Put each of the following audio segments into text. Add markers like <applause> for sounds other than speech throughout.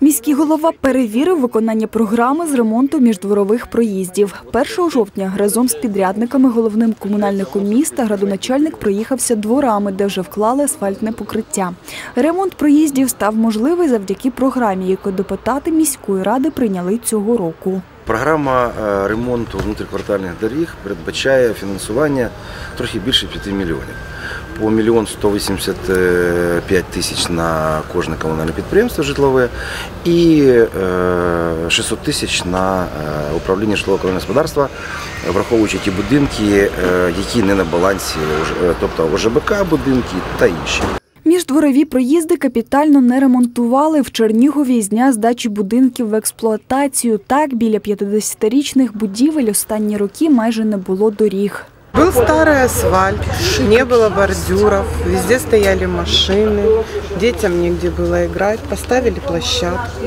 Міський голова перевірив виконання програми з ремонту міждворових проїздів. 1 жовтня разом з підрядниками головним комунальником міста градоначальник проїхався дворами, де вже вклали асфальтне покриття. Ремонт проїздів став можливий завдяки програмі, яку депутати міської ради прийняли цього року. Програма е, ремонту внутріквартальних доріг передбачає фінансування трохи більше 5 мільйонів. По мільйон 185 тисяч на кожне комунальне підприємство житлове і е, 600 тисяч на е, управління житлово-комунального господарства, враховуючи ті будинки, е, які не на балансі, е, тобто ОЖБК будинки та інші. Міждворові проїзди капітально не ремонтували в Чернігові з дня здачі будинків в експлуатацію. Так, біля 50-річних будівель останні роки майже не було доріг. Был старый асфальт, не было бордюров, везде стояли машины, детям негде было играть, поставили площадку.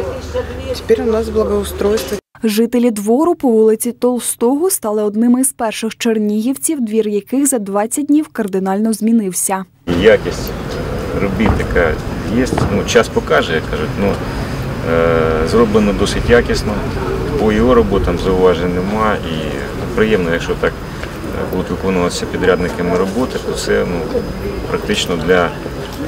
Теперь у нас благоустройство. Жителі двору по вулиці Толстого стали одними з перших чернігівців, двір яких за 20 днів кардинально змінився. якість робіт, яка є, ну, час покаже, як кажуть, ну, е, зроблено досить якісно. По його роботам зауважень нема і приємно, якщо так е, будуть виконуватися підрядниками роботи, то це ну, практично для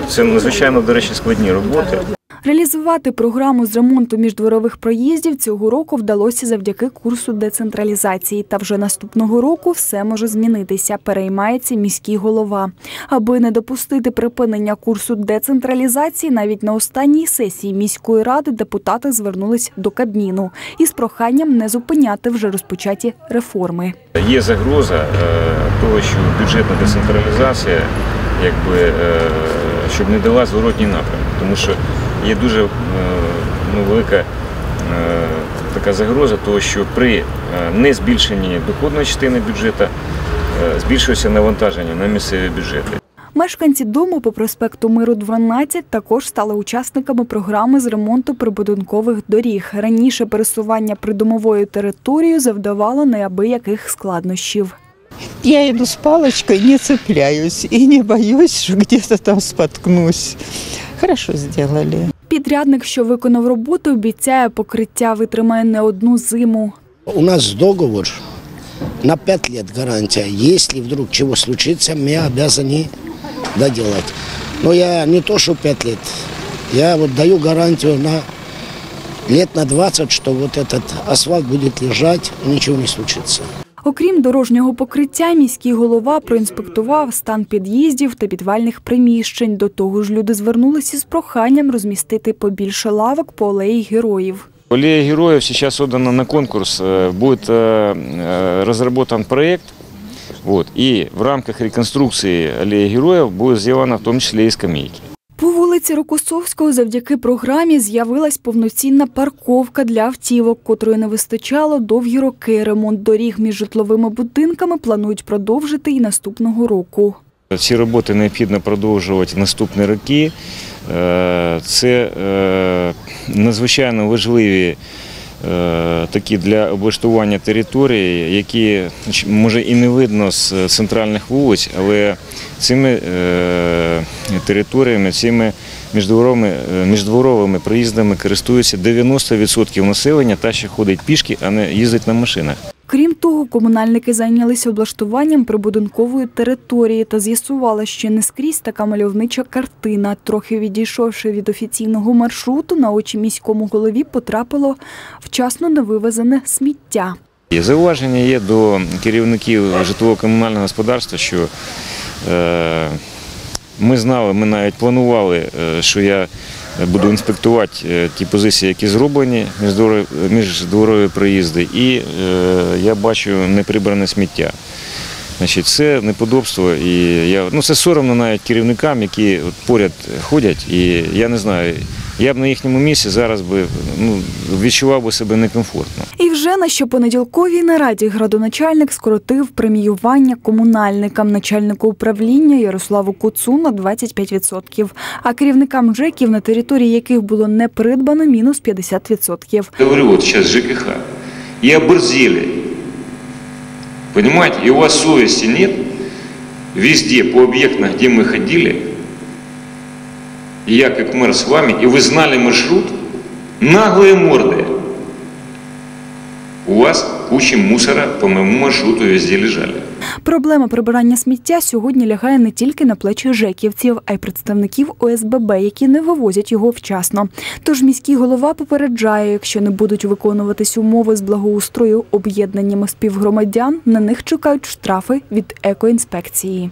це надзвичайно, до речі, складні роботи. Реалізувати програму з ремонту міждворових проїздів цього року вдалося завдяки курсу децентралізації. Та вже наступного року все може змінитися, переймається міський голова. Аби не допустити припинення курсу децентралізації, навіть на останній сесії міської ради депутати звернулись до Кабміну із проханням не зупиняти вже розпочаті реформи. Є загроза е, того, що бюджетна децентралізація якби, е, щоб не дала зворотній напрямок, тому що є дуже е, ну, велика е, така загроза того, що при е, незбільшенні доходної частини бюджету збільшується навантаження на місцеві бюджети. Мешканці дому по проспекту Миру 12 також стали учасниками програми з ремонту прибудинкових доріг. Раніше пересування придомовою територією завдавало неабияких складнощів. Я иду с палочкой, не цепляюсь и не боюсь, что <laughs> где-то там споткнусь. Хорошо сделали. Підрядник, що виконав роботу, обіцяє покриття витримає не одну зиму. У нас договор на 5 лет гарантия. Если вдруг чего случится, мы обязаны доделать. Но я не то, что 5 лет. Я вот даю гарантию на лет на 20, что вот этот асфальт будет лежать, и ничего не случится. Окрім дорожнього покриття, міський голова проінспектував стан під'їздів та підвальних приміщень. До того ж, люди звернулися з проханням розмістити побільше лавок по алеї героїв. Аллея героев сейчас отдана на конкурс. Э, Будет э, э, разработан проект. Вот, и в рамках реконструкции аллеи героев будет сделано в том числе и скамейки. Вулиці Рокосовського завдяки програмі з'явилась повноцінна парковка для автівок, котрої не вистачало довгі роки. Ремонт доріг між житловими будинками планують продовжити і наступного року. Ці роботи необхідно продовжувати наступні роки. Е, Це е, надзвичайно важливі е, такі для облаштування території, які може і не видно з центральних вулиць, але цими територіями, цими міждворовими, е, міждворовими проїздами користуються 90% населення, та ще ходить пішки, а не їздить на машинах. Крім того, комунальники зайнялися облаштуванням прибудинкової території та з'ясували, що не скрізь така мальовнича картина. Трохи відійшовши від офіційного маршруту, на очі міському голові потрапило вчасно невивезене сміття. Зауваження є до керівників житлово-комунального господарства, що е, ми знали, ми навіть планували, е, що я буду інспектувати е, ті позиції, які зроблені міждворові- міждворові проїзди, і е, я бачу неприбране сміття. Значить, це неподобство, і я ну це соромно навіть керівникам, які поряд ходять. І я не знаю, я б на їхньому місці зараз би ну відчував би себе некомфортно. І вже на щопонеділковій нараді градоначальник скоротив преміювання комунальникам, начальнику управління Ярославу Куцу на 25%, а керівникам ЖЕКів, на території яких було не придбано, мінус 50%. Говорю, вот сейчас ЖКХ. И оборзели. Понимаете? И у вас совести нет. Везде, по объектам, где мы ходили, и я как мэр с вами, и вы знали маршрут, Наглые морды. У вас кучи мусора по моему маршруту везде лежали. Проблема прибирання сміття сьогодні лягає не тільки на плечі жеківців, а й представників ОСББ, які не вивозять його вчасно. Тож міський голова попереджає, якщо не будуть виконуватись умови з благоустрою об'єднаннями співгромадян, на них чекають штрафи від екоінспекції.